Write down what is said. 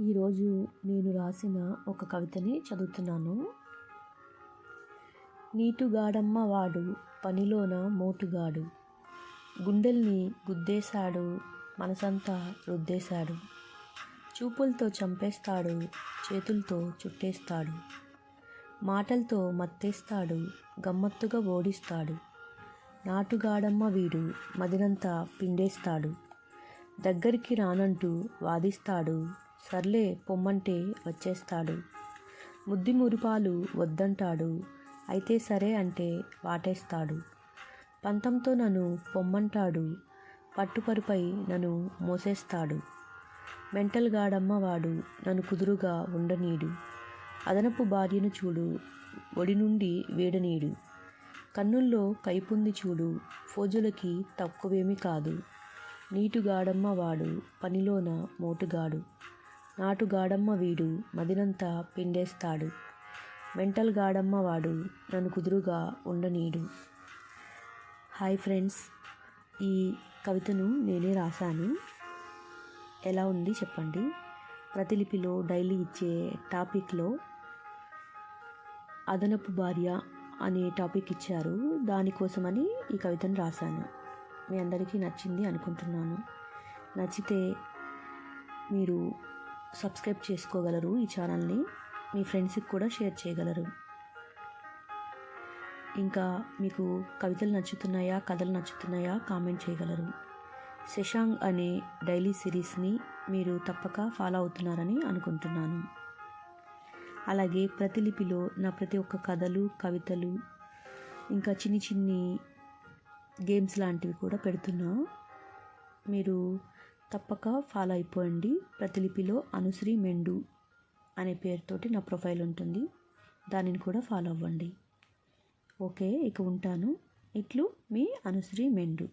ఈరోజు నేను రాసిన ఒక కవితని చదువుతున్నాను. నీటుగాడమ్మ వాడు పనిలోన మోటుగాడు. గుండెల్ని గుద్దేశాడు మనసంతా రుద్దేశాడు. చూపులతో చంపేస్తాడు చేతులతో చుట్టేస్తాడు. మాటలతో మత్తేస్తాడు గమ్మత్తుగా ఓడిస్తాడు. నాటుగాడమ్మ వీడు మదినంతా పిండేస్తాడు. దగ్గరికి రానంటూ వాదిస్తాడు. సర్లే పొమ్మంటే వచ్చేస్తాడు. ముద్ది మురిపాలు వద్దంటాడు. అయితే సరే అంటే వాటేస్తాడు. పంతంతో నన్ను పొమ్మంటాడు. పట్టుపరుపై నన్ను మోసేస్తాడు. మెంటల్ గాడమ్మ వాడు నన్ను కుదురుగా ఉండనీడు. అదనపు భార్యను చూడు ఒడి నుండి వేడనీడు. కన్నుల్లో కైపుంది చూడు ఫోజులకి తక్కువేమీ కాదు. నీటుగాడమ్మ వాడు పనిలోన మోటుగాడు. నాటుగాడమ్మ వీడు మదినంతా పిండేస్తాడు. మెంటల్ గాడమ్మ వాడు నన్ను కుదురుగా ఉండనీడు. హాయ్ ఫ్రెండ్స్ ఈ కవితను నేనే రాశాను. ఎలా ఉంది చెప్పండి. ప్రతిలిపిలో డైలీ ఇచ్చే టాపిక్లో అదనపు భార్య అనే టాపిక్ ఇచ్చారు. దానికోసమని ఈ కవితను రాశాను. మీ అందరికీ నచ్చింది అనుకుంటున్నాను. నచ్చితే మీరు సబ్స్క్రైబ్ చేసుకోగలరు ఈ ఛానల్ని. మీ ఫ్రెండ్స్కి కూడా షేర్ చేయగలరు. ఇంకా మీకు కవితలు నచ్చుతున్నాయా కథలు నచ్చుతున్నాయా కామెంట్ చేయగలరు. శశాంక్ అనే డైలీ సిరీస్ని మీరు తప్పక ఫాలో అవుతున్నారని అనుకుంటున్నాను. అలాగే ప్రతిలిపిలో నా ప్రతి ఒక్క కథలు కవితలు ఇంకా చిన్ని చిన్ని గేమ్స్ లాంటివి కూడా పెడుతున్నాం. మీరు తప్పక ఫాలో అయిపోండి. ప్రతిలిపిలో అనుశ్రీ మెండు అనే పేరుతోటి నా ప్రొఫైల్ ఉంటుంది. దానిని కూడా ఫాలో అవ్వండి. ఓకే ఇక ఉంటాను. ఇట్లు మీ అనుశ్రీ మెండు.